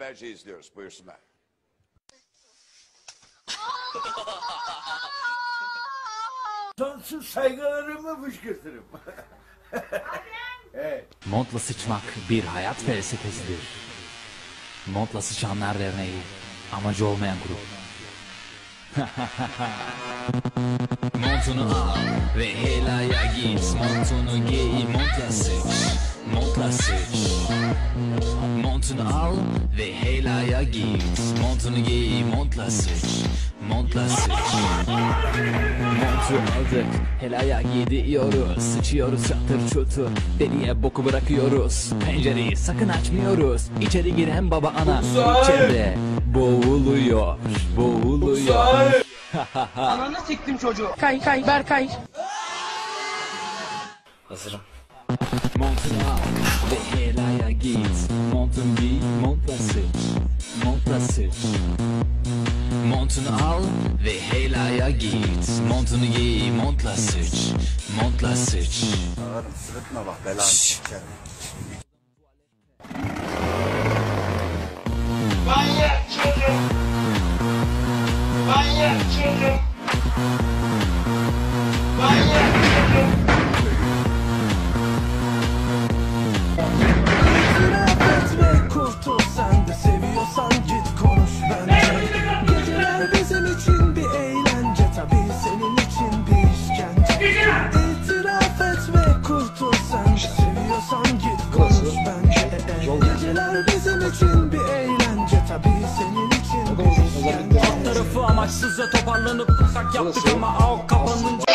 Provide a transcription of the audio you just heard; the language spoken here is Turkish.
beraberce izliyoruz. Buyursunlar. Sonsuz saygılarımı fışkırtırım. evet. Montla sıçmak bir hayat felsefesidir. Montla sıçanlar derneği amacı olmayan grup. Montunu al ve helaya git Montunu giy montla sıç Montunu al ve helaya git. Montunu giy montla sıç Montla sıç Montu aldık helaya gidiyoruz. Sıçıyoruz çatır çutur. Deliye boku bırakıyoruz. Pencereyi sakın açmıyoruz. İçeri giren baba ana. İçeride Boğuluyor Boğuluyor. Ananı siktim çocuğu. Kay kay Berkay. Montunu al ve helaya git Montun giy montla sıç Montla Montunu al ve helaya git Montunu giy montla sıç Montla sıç Sırıtma bak belanı. Manyak çocuk. Manyak çocuk. Manyak çocuk. Amaçsızca toparlanıp ufak yaptık ama av kapanınca